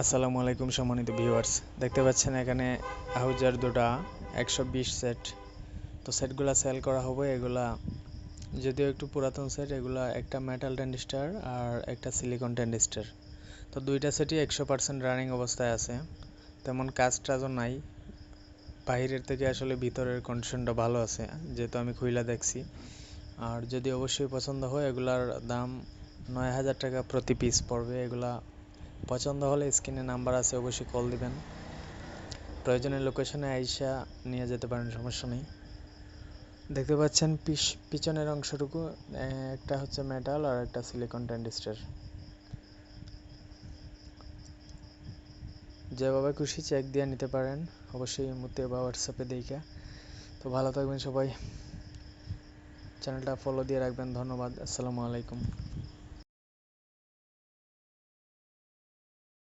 আসসালামু আলাইকুম সম্মানিত ভিউয়ার্স। দেখতে পাচ্ছেন এখানে আহুজার দুটা একশো বিশ সেট। তো সেটগুলো সেল করা হবে। এগুলা যদিও একটু পুরাতন সেট, এগুলা একটা মেটাল ট্যান্ডিস্টার আর একটা সিলিকন ট্যান্ডিস্টার। তো দুইটা সেটই একশো পার্সেন্ট রানিং অবস্থায় আছে। তেমন কাজ টাজও নাই। বাহিরের থেকে আসলে ভিতরের কন্ডিশনটা ভালো আছে, যেহেতু আমি খুইলা দেখছি। আর যদি অবশ্যই পছন্দ হয়, এগুলার দাম নয় হাজার টাকা প্রতি পিস পড়বে। এগুলা পছন্দ হলে স্ক্রিনে নাম্বার আছে, অবশ্যই কল দিবেন। প্রয়োজনীয় লোকেশনে আইসা নিয়ে যেতে পারেন, সমস্যা নেই। দেখতে পাচ্ছেন পিছনের অংশটুকু একটা হচ্ছে মেটাল আর একটা সিলিকন ট্যান্ডিস্টার যেভাবে খুশি চেক দিয়ে নিতে পারেন, অবশ্যই মুহূর্তে বা হোয়াটসঅ্যাপে দেখে। তো ভালো থাকবেন সবাই। চ্যানেলটা ফলো দিয়ে রাখবেন, ধন্যবাদ, আসসালামু আলাইকুম।